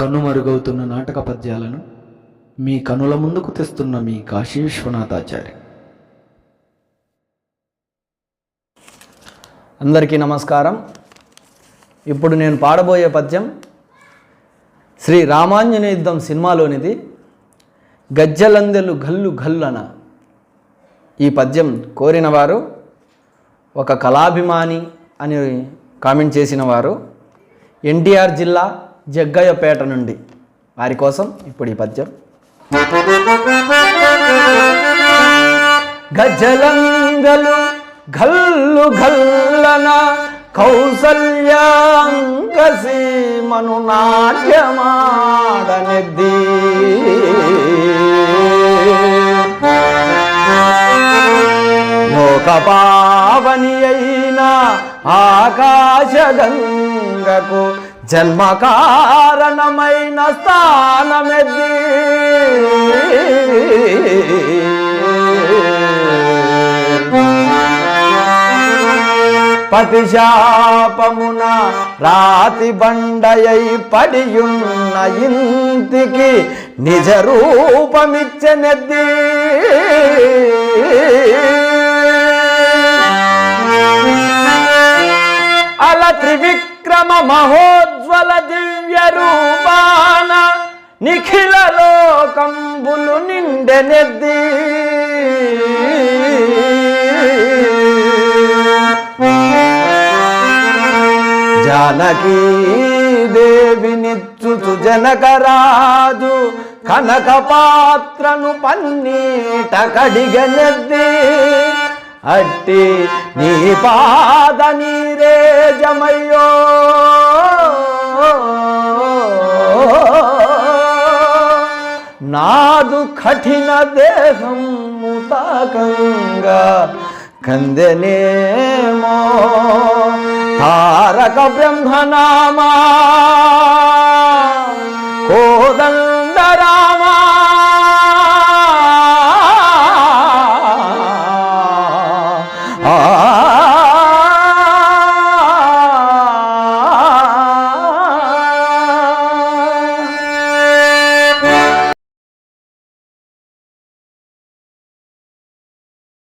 కనుమరుగవుతున్న నాటక పద్యాలను మీ కనుల ముందుకు తెస్తున్న మీ కాశీ విశ్వనాథాచార్య అందరికీ నమస్కారం. ఇప్పుడు నేను పాడబోయే పద్యం శ్రీ రామాంజనేయ యుద్ధం సినిమాలోనిది గజ్జలందెలు గల్లు గల్లున ఈ పద్యం కోరిన వారు ఒక కళాభిమాని అని కామెంట్ చేసిన వారు ఎన్టీఆర్ జిల్లా జగ్గయ్యపేట నుండి. వారి కోసం ఇప్పుడు ఈ పద్యం. గజలంగలు గల్లు గల్లన కౌసల్యాంగసి మను నాట్యమాడనెద్ది. లోకపావని అయిన ఆకాశగంగకు జన్మ కారణమైన స్థానమెద్ది. పతిశాపమున రాతి బండయై పడియున్న ఇంటికి నిజ రూపమిచ్చనెద్ది అల విక్రమ మహోజ్వల దివ్య రూపాన నిఖిల లోకంబులు నిండెనెద్ది జానకీ దేవినిచ్చుచు జనకరాజు కనక పాత్రను పన్నీట కడిగనెద్ది అట్టి నీ పాద నీరే జమయ్యో. నాదు కఠిన దేహం ముతాకంగా కందనేమో. తారక బ్రహ్మనామా. ah. ah